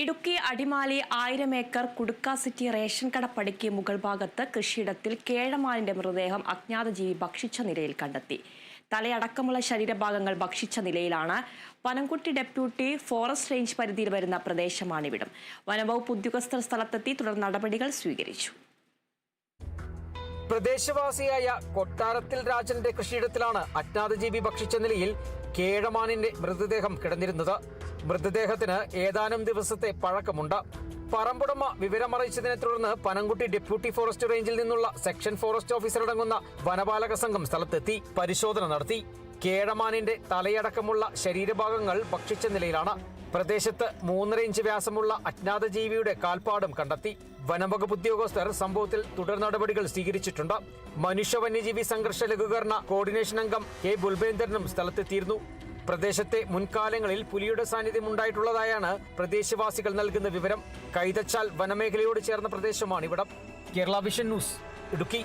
ഇടുക്കി അടിമാലി ആയിരം ഏക്കർ കുടുക്ക city ration കട പടിക്ക് മുകൾ ഭാഗത്ത് കൃഷിയിടത്തിൽ കേഴമാലിന്റെ മൃതദേഹം അജ്ഞാത ജീവി ഭക്ഷിച്ച നിലയിൽ കണ്ടെത്തി. തലയടക്കമുള്ള ശരീരഭാഗങ്ങൾ ഭക്ഷിച്ച നിലയിലാണ് പനംകുട്ടി ഡെപ്യൂട്ടി ഫോറസ്റ്റ് റേഞ്ച് പരിധിയിൽ വരുന്ന പ്രദേശമാണിവിടം. വനംവകുപ്പ് ഉദ്യോഗസ്ഥർ സ്ഥലത്തെത്തി തുടർ നടപടികൾ സ്വീകരിച്ചു. പ്രദേശവാസിയായ കൊട്ടാരത്തിൽ രാജന്റെ കൃഷിയിടത്തിലാണ് അജ്ഞാത ജീവി ഭക്ഷിച്ച നിലയിൽ കേഴമാനിന്റെ മൃതദേഹം കിടന്നിരുന്നത്. മൃതദേഹത്തിന് ഏതാനും ദിവസത്തെ പഴക്കമുണ്ട്. പറമ്പുടമ വിവരമറിയിച്ചതിനെ തുടർന്ന് പനംകുട്ടി ഡെപ്യൂട്ടി ഫോറസ്റ്റ് റേഞ്ചിൽ നിന്നുള്ള സെക്ഷൻ ഫോറസ്റ്റ് ഓഫീസർ അടങ്ങുന്ന വനപാലക സംഘം സ്ഥലത്തെത്തി പരിശോധന നടത്തി. കേഴമാനിന്റെ തലയടക്കമുള്ള ശരീരഭാഗങ്ങൾ ഭക്ഷിച്ച നിലയിലാണ്. പ്രദേശത്ത് മൂന്നര ഇഞ്ച് വ്യാസമുള്ള അജ്ഞാത ജീവിയുടെ കാൽപ്പാടും കണ്ടെത്തി. വനംവകുപ്പ് ഉദ്യോഗസ്ഥർ സംഭവത്തിൽ തുടർ നടപടികൾ സ്വീകരിച്ചിട്ടുണ്ട്. മനുഷ്യ വന്യജീവി സംഘർഷ ലഘൂകരണ കോർഡിനേഷൻ അംഗം കെ. ബുൽബേന്ദ്രനും സ്ഥലത്തെത്തിയിരുന്നു. പ്രദേശത്തെ മുൻകാലങ്ങളിൽ പുലിയുടെ സാന്നിധ്യം ഉണ്ടായിട്ടുള്ളതായാണ് പ്രദേശവാസികൾ നൽകുന്ന വിവരം. കൈതച്ചാൽ വനമേഖലയോട് ചേർന്ന പ്രദേശമാണ് ഇവിടം. Kerala vision news Idukki.